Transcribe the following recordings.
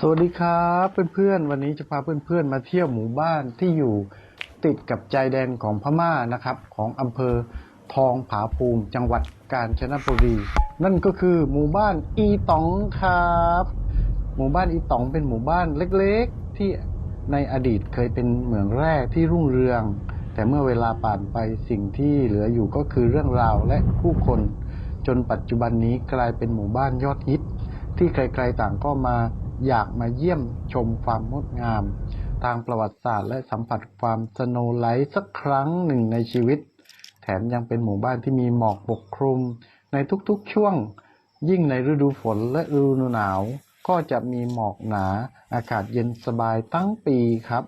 สวัสดีครับเพื่อนๆ วันนี้จะพาเพื่อนๆ มาเที่ยวหมู่บ้านที่อยู่ติดกับใจแดนของพม่านะครับ ของอำเภอทองผาภูมิจังหวัดกาญจนบุรี นั่นก็คือหมู่บ้านอีตองครับ หมู่บ้านอีตองเป็นหมู่บ้านเล็กๆ ที่ในอดีตเคยเป็นเหมืองแร่ที่รุ่งเรือง แต่เมื่อเวลาผ่านไปสิ่งที่เหลืออยู่ก็คือเรื่องราวและผู้คน จนปัจจุบันนี้กลายเป็นหมู่บ้านยอดฮิตที่ใครๆต่างก็มา อยากมาเยี่ยมชมความงดงาม ทางประวัติศาสตร์และสัมผัสความสโนว์ไลท์สักครั้งหนึ่งในชีวิต แถมยังเป็นหมู่บ้านที่มีหมอกปกคลุม ในทุกๆช่วง ยิ่งในฤดูฝนและฤดูหนาว ก็จะมีหมอกหนา อากาศเย็นสบายทั้งปีครับ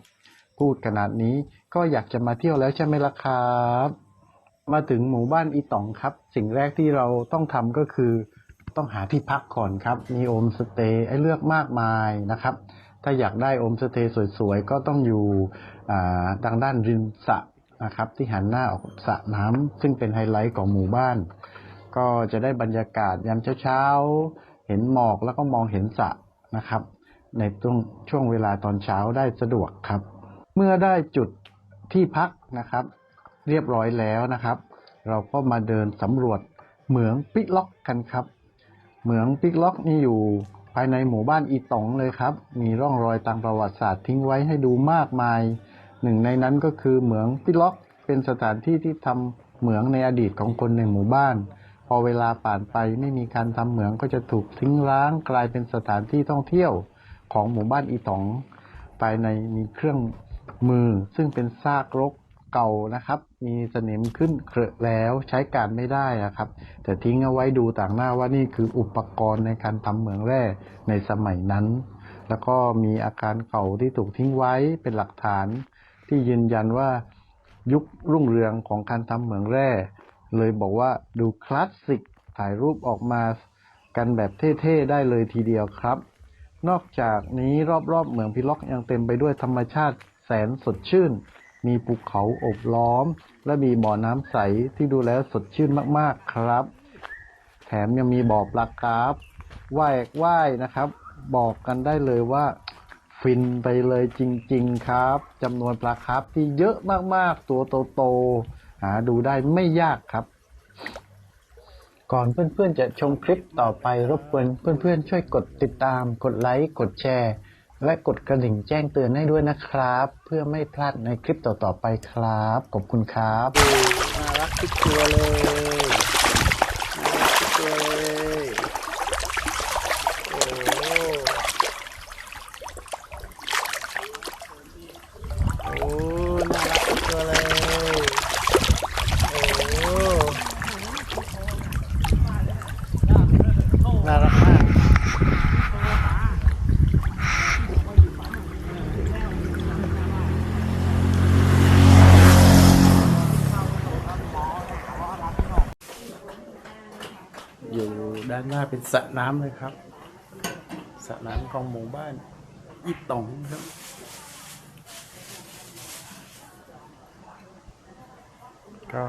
พูดขนาดนี้ก็อยากจะมาเที่ยวแล้วใช่ไหมล่ะครับ มาถึงหมู่บ้านอีตองครับ สิ่งแรกที่เราต้องทำก็คือ ต้องหาที่พักก่อนครับ มีโอมสเตย์ให้เลือกมากมายนะครับ ถ้าอยากได้โอมสเตย์สวยๆ ก็ต้องอยู่ทางด้านริมสระนะครับ ที่หันหน้าออกสระน้ำซึ่งเป็นไฮไลท์ของหมู่บ้าน ก็จะได้บรรยากาศยามเช้าๆ เห็นหมอกแล้วก็มองเห็นสระนะครับ ในช่วงช่วงเวลาตอนเช้าได้สะดวกครับ เมื่อได้จุดที่พักนะครับ เรียบร้อยแล้วนะครับ เราก็มาเดินสำรวจเหมืองปิล็อกกันครับ เหมืองปิกล็อกนี่อยู่ภายในหมู่บ้านอีตองเลยครับ มีร่องรอยตามประวัติศาสตร์ทิ้งไว้ให้ดูมากมาย หนึ่งในนั้นก็คือเหมืองปิกล็อก เป็นสถานที่ที่ทำเหมืองในอดีตของคนในหมู่บ้าน พอเวลาผ่านไปไม่มีการทำเหมืองก็จะถูกทิ้งร้างกลายเป็นสถานที่ท่องเที่ยวของหมู่บ้านอีตองภายในมีเครื่องมือซึ่งเป็นซากรก เก่านะครับ มีสนิมขึ้นเครอะแล้วใช้การไม่ได้นะครับ แต่ทิ้งเอาไว้ดูต่างหน้าว่านี่คืออุปกรณ์ในการทำเหมืองแร่ในสมัยนั้น แล้วก็มีอาคารเก่าที่ถูกทิ้งไว้เป็นหลักฐาน ที่ยืนยันว่ายุครุ่งเรืองของการทำเหมืองแร่ เลยบอกว่าดูคลาสสิกถ่ายรูปออกมากันแบบเท่ๆได้เลยทีเดียวครับ นอกจากนี้รอบๆเหมืองพิล็อกยังเต็มไปด้วยธรรมชาติแสนสดชื่น มีภูเขาโอบล้อม และมีบ่อน้ำใสที่ดูแล้วสดชื่นมากๆครับ แถมยังมีบ่อปลาคาร์ฟว่ายว่ายนะครับ บอกกันได้เลยว่า ฟินไปเลยจริง ๆ ครับจำนวนปลาคาร์ฟที่เยอะมากๆ ตัวโตๆหาดูได้ไม่ยากครับก่อนเพื่อนๆจะชมคลิปต่อไปรบกวนเพื่อนๆช่วยกดติดตาม กดไลค์ กดแชร์ และกดกระดิ่งแจ้งเตือนให้ด้วยนะครับ เพื่อไม่พลาดในคลิปต่อๆไปครับ ขอบคุณครับน่ารักทุกตัวเลยน่ารักทุกตัวเลยโอ้โอ้น่ารักทุกตัวเลยโอ้น่ารักมาก อยู่ ด้านหน้าเป็นสระน้ำเลยครับสระน้ำของหมู่บ้านอีตองครับก็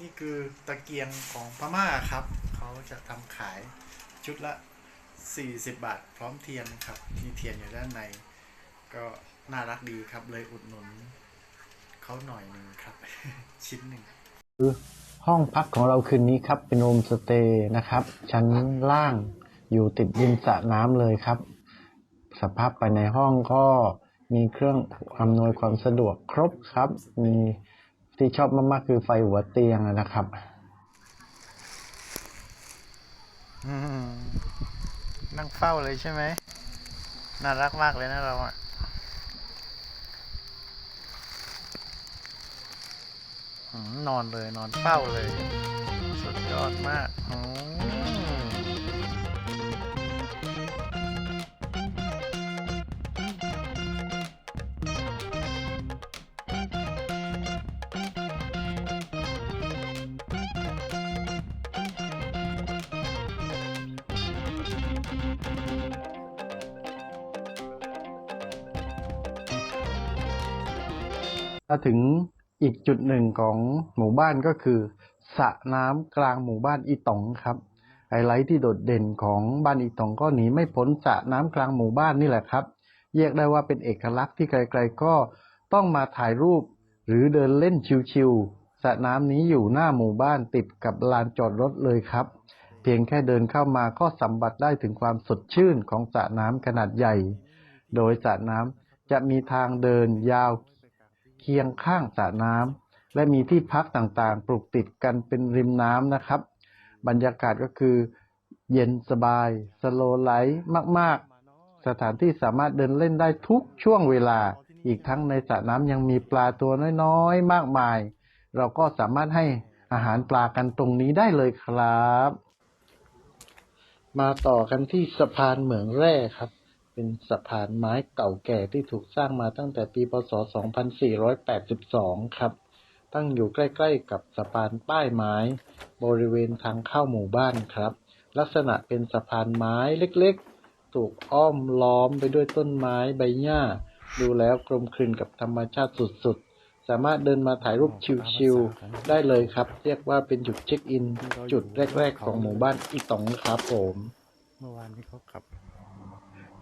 นี่คือตะเกียงของพม่าครับ เขาจะทำขายชุดละ 40 บาท พร้อมเทียนครับมีเทียนอยู่ด้านใน ก็น่ารักดีครับเลยอุดหนุนเขาหน่อยหนึ่งครับ ชิ้นหนึ่ง ห้องพักของเราคืนนี้ครับ เป็นโฮมสเตย์นะครับ ชั้นล่างอยู่ติดริมสระน้ำเลยครับ สภาพภายในห้องก็มีเครื่องอำนวยความสะดวกครบครับ มีที่ชอบมากๆคือไฟหัวเตียงนะครับนั่งเฝ้าเลยใช่ไหม น่ารักมากเลยนะเราอะอืม นอนเลยนอนเฝ้าเลย สุดยอดมากอืมมาถึง อีกจุดหนึ่งของหมู่บ้านก็คือสระน้ำกลางหมู่บ้านอีตองครับไฮไลท์ที่โดดเด่นของบ้านอีตองก็หนีไม่พ้นสระน้ำกลางหมู่บ้านนี่แหละครับเรียกได้ว่าเป็นเอกลักษณ์ที่ใครๆก็ต้องมาถ่ายรูป หรือเดินเล่นชิวๆสระน้ำนี้อยู่หน้าหมู่บ้านติดกับลานจอดรถเลยครับ เพียงแค่เดินเข้ามาก็สัมผัสได้ถึงความสดชื่นของสระน้ำขนาดใหญ่ โดยสระน้ำจะมีทางเดินยาว เคียงข้างสระน้ำและมีที่พักต่างๆ ปลูกติดกันเป็นริมน้ำนะครับ บรรยากาศก็คือ เย็นสบาย สโลไลท์มากๆ สถานที่สามารถเดินเล่นได้ทุกช่วงเวลา อีกทั้งในสระน้ำยังมีปลาตัวน้อยๆ มากมาย เราก็สามารถให้อาหารปลากันตรงนี้ได้เลยครับ มาต่อกันที่สะพานเหมืองแร่ครับ เป็นสะพานไม้เก่าแก่ที่ถูกสร้างมาตั้งแต่ปีพศ 2482 ครับ ตั้งอยู่ใกล้ๆกับสะพานป้ายไม้ บริเวณทางเข้าหมู่บ้านครับ ลักษณะเป็นสะพานไม้เล็กๆ ถูกอ้อมล้อมไปด้วยต้นไม้ใบหญ้า ดูแล้วกลมกลืนกับธรรมชาติสุดๆสามารถเดินมาถ่ายรูปชิวๆได้เลยครับ เรียกว่าเป็นจุดเช็คอิน จุดแรกๆของหมู่บ้านอีตองครับผม เมื่อวานที่เขาขับ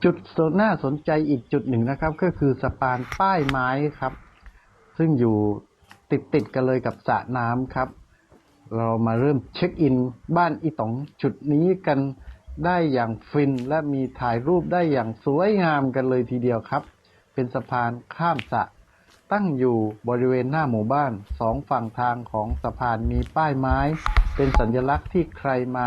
จุดน่าสนใจอีกจุดหนึ่งนะครับ ก็คือสะพานป้ายไม้ครับ ซึ่งอยู่ติดติดๆกันเลยกับสระน้ำครับ เรามาเริ่มเช็คอินบ้านอีตองจุดนี้กันได้อย่างฟินและมีถ่ายรูปได้อย่างสวยงามกันเลยทีเดียวครับ เป็นสะพานข้ามสระตั้งอยู่บริเวณหน้าหมู่บ้านสองฝั่งทางของสะพานมีป้ายไม้ เป็นสัญลักษณ์ที่ใครมา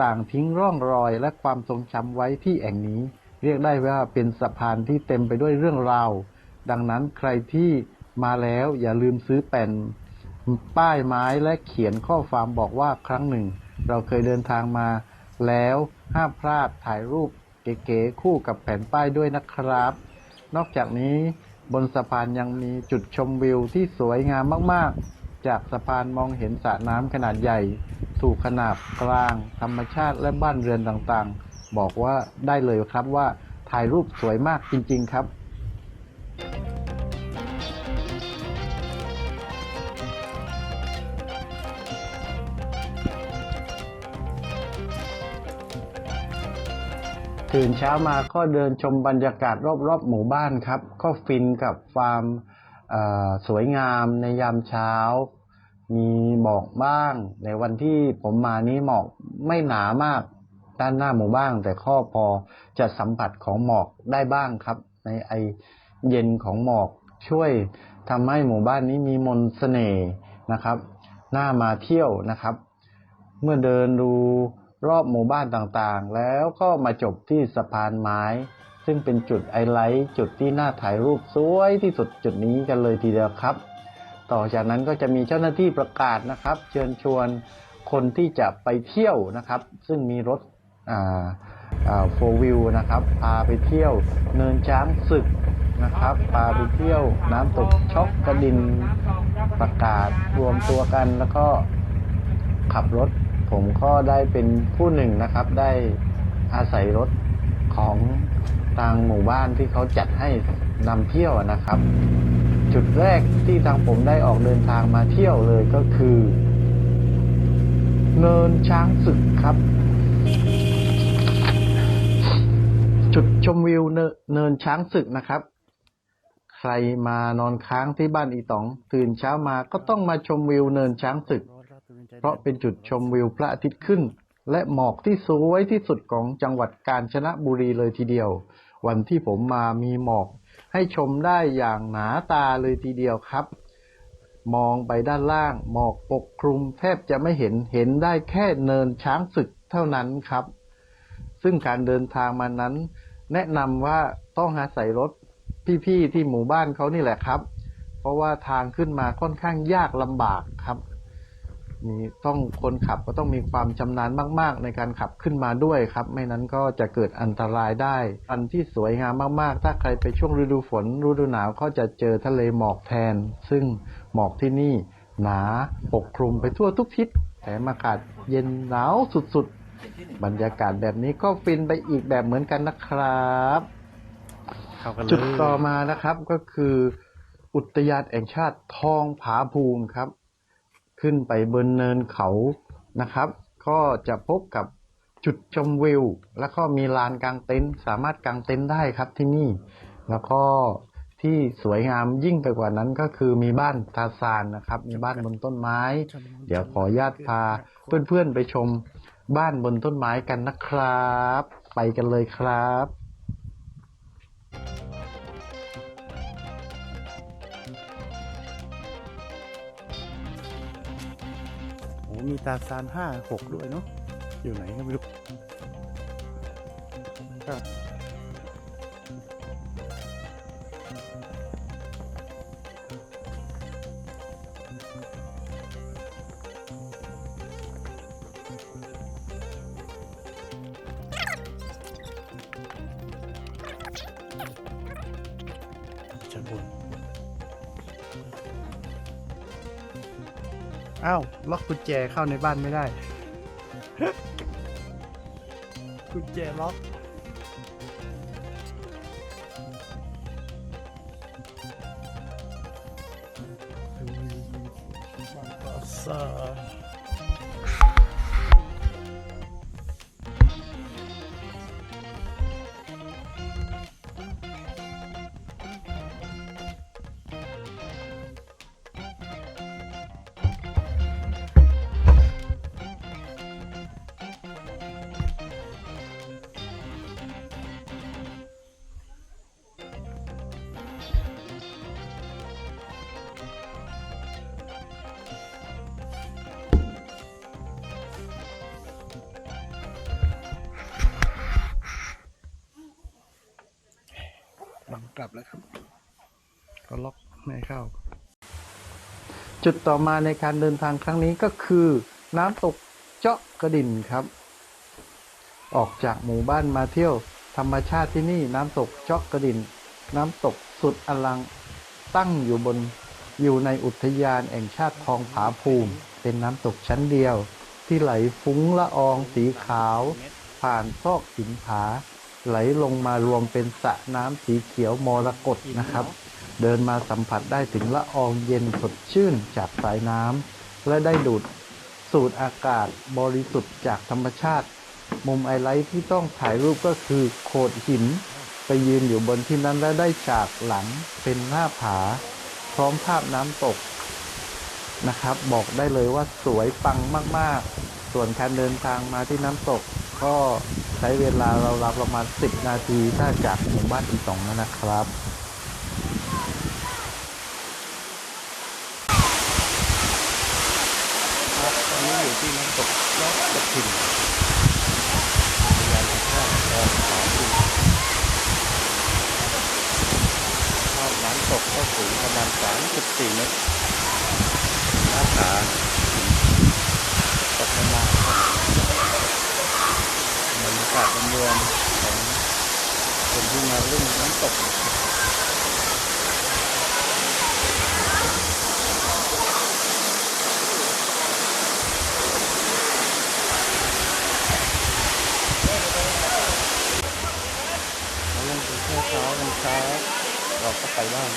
ต่างทิ้งร่องรอยและความทรงจำไว้ที่แห่งนี้ เรียกได้ว่าเป็นสะพานที่เต็มไปด้วยเรื่องราว ดังนั้นใครที่มาแล้วอย่าลืมซื้อแผ่นป้ายไม้และเขียนข้อความบอกว่าครั้งหนึ่ง เราเคยเดินทางมาแล้วห้ามพลาดถ่ายรูปเก๋ๆคู่กับแผ่นป้ายด้วยนะครับ นอกจากนี้บนสะพานยังมีจุดชมวิวที่สวยงามมาก ๆ จากสะพานมองเห็นสระน้ำขนาดใหญ่ ถูกขนาบกลาง ธรรมชาติและบ้านเรือนต่างๆ บอกว่าได้เลยครับว่าถ่ายรูปสวยมากจริง ๆ ครับตื่นเช้ามาก็เดินชมบรรยากาศรอบๆ หมู่บ้านครับ ก็ฟินกับความเอ่อสวยงามในยามเช้า มีหมอกบ้าง ในวันที่ผมมานี้หมอกไม่หนามากด้านหน้าหมู่บ้านแต่ข้อพอจะสัมผัสของหมอกได้บ้างครับ ในไอเย็นของหมอกช่วยทำให้หมู่บ้านนี้มีมนต์เสน่ห์นะครับ น่ามาเที่ยวนะครับ เมื่อเดินดูรอบหมู่บ้านต่างๆ แล้วก็มาจบที่สะพานไม้ ซึ่งเป็นจุดไฮไลท์จุดที่น่าถ่ายรูปสวยที่สุดจุดนี้กันเลยทีเดียวครับ ต่อจากนั้นก็จะมีเจ้าหน้าที่ประกาศนะครับ เชิญชวนคนที่จะไปเที่ยวนะครับ ซึ่งมีรถโฟวิวนะครับพาไปเที่ยวเนินช้างศึกนะครับพาไปเที่ยวน้ำตกช็อกกระดินประกาศรวมตัวกันแล้วก็ขับรถ ผมก็ได้เป็นผู้หนึ่งนะครับ ได้อาศัยรถของทางหมู่บ้านที่เขาจัดให้นำเที่ยวนะครับ จุดแรกที่ทางผมได้ออกเดินทางมาเที่ยวเลยก็คือ เนินช้างศึกครับ จุดชมวิวเนเนินช้างศึกนะครับ ใครมานอนค้างที่บ้านอีตอง ตื่นเช้ามาก็ต้องมาชมวิวเนินช้างศึก เพราะเป็นจุดชมวิวพระอาทิตย์ขึ้น และหมอกที่สวยที่สุดของจังหวัดกาญจนบุรีเลยทีเดียว วันที่ผมมามีหมอก ให้ชมได้อย่างหนาตาเลยทีเดียวครับ มองไปด้านล่างหมอกปกคลุมแทบจะไม่เห็นเห็นได้แค่เนินช้างศึกเท่านั้นครับ ซึ่งการเดินทางมานั้น แนะนำว่าต้องอาศัยรถพี่ๆที่หมู่บ้านเขานี่แหละครับ เพราะว่าทางขึ้นมาค่อนข้างยากลำบากครับ มีต้องคนขับก็ต้องมีความชำนาญมาก ๆ ในการขับขึ้นมาด้วยครับ ไม่นั้นก็จะเกิดอันตรายได้อันที่สวยงามมากๆ ถ้าใครไปช่วงฤดูฝนฤดูหนาวก็จะเจอทะเลหมอกแทน ซึ่งหมอกที่นี่หนาปกคลุมไปทั่วทุกทิศแถมอากาศเย็นหนาวสุดๆ บรรยากาศแบบนี้ก็ฟินไปอีกแบบเหมือนกันนะครับเข้ากันเลยจุดต่อมานะครับก็คือ อุทยานแห่งชาติทองผาภูมิครับ ขึ้นไปบนเนินเขานะครับ ก็จะพบกับจุดชมวิว แล้วก็มีลานกางเต็นท์สามารถกางเต็นท์ได้ครับที่นี่ แล้วก็ที่สวยงามยิ่งไปกว่านั้นก็คือมีบ้านทาซานนะครับ มีบ้านบนต้นไม้ เดี๋ยวขออนุญาตพาเพื่อนๆไปชมบ้านบนต้นไม้กันนะครับ ไปกันเลยครับ มีตาซานห้าหกด้วยเนาะอยู่ไหนก็ไม่รู้ครับชั้นบน อ้าวล็อกกุญแจเข้าในบ้านไม่ได้ กุญแจล็อกบังกาซา จุดต่อมาในการเดินทางครั้งนี้ก็คือน้ำตกเจาะกระดินครับ ออกจากหมู่บ้านมาเที่ยวธรรมชาติที่นี่น้ำตกเจาะกระดิน น้ำตกสุดอลังตั้งอยู่บนอยู่ในอุทยานแห่งชาติทองผาภูมิ เป็นน้ำตกชั้นเดียว ที่ไหลฟุ้งละอองสีขาว ผ่านซอกหินผา ไหลลงมารวมเป็นสระน้ำสีเขียวมรกตนะครับ เดินมาสัมผัสได้ถึงละอองเย็นสดชื่นจากสายน้ำและได้ดูดสูดอากาศบริสุทธิ์จากธรรมชาติ มุมไอไลท์ที่ต้องถ่ายรูปก็คือโขดหิน ไปยืนอยู่บนที่นั้นและได้จากหลังเป็นหน้าผา พร้อมภาพน้ำตกนะครับ บอกได้เลยว่าสวยปังมาก ๆ ส่วนการเดินทางมาที่น้ำตก ก็ใช้เวลาเราวๆประมาณ 10 นาทีถ้าจากหมู่บ้านอีสองนะครับต อยู่ที่น้ำตกลอกกระถิ่นยานแห่าติทองผาภูมิภาพน้ำตกก็สูงประมาณ34เมตรหน้าผาตกลงมาบรรยากาศรวมของคนที่มาเล่นน้ำตก มาเล่นกันแค่เช้ากันเช้าเราก็ไป บ้าง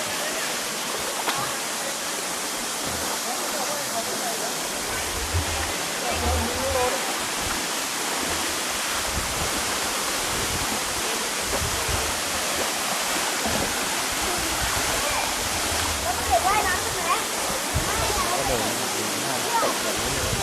ก็เดินอยู่หน้าน้ำตกแบบนี้เลย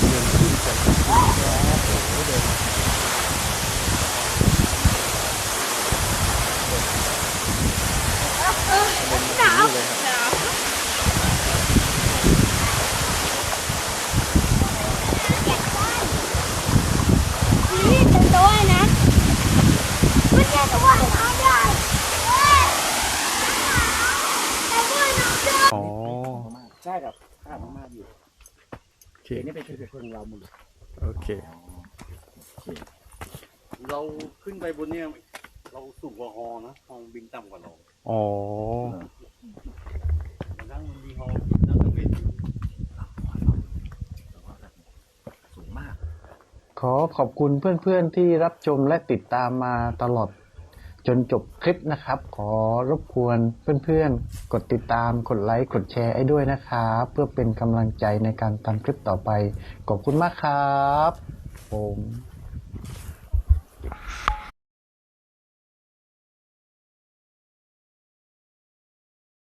เดินขึ้นจากที่สูงแล้วโอ้โหเดินหนาวเลยครับ นี่เป็นตัวนะมันแค่ตัวน้ำได้ แต่ว่าน้ำได้อ๋อใช่ครับข้ามมากอยู่โอเคเดี๋ยวนี้เป็นชุดเพื่อนเราหมดเลยโอเค เราขึ้นไปบนเนี่ยเราสูงกว่าฮอนะฮอบินต่ำกว่าเราอ๋อ นั่งบนดีฮอนั่งเครื่องบินสูงมาก ขอขอบคุณเพื่อนๆที่รับชมและติดตามมาตลอดจนจบคลิปนะครับ ขอรบกวนเพื่อนๆ กดติดตาม กดไลค์ กดแชร์ให้ด้วยนะครับ เพื่อเป็นกำลังใจในการทำคลิปต่อไป ขอบคุณมากครับ ผม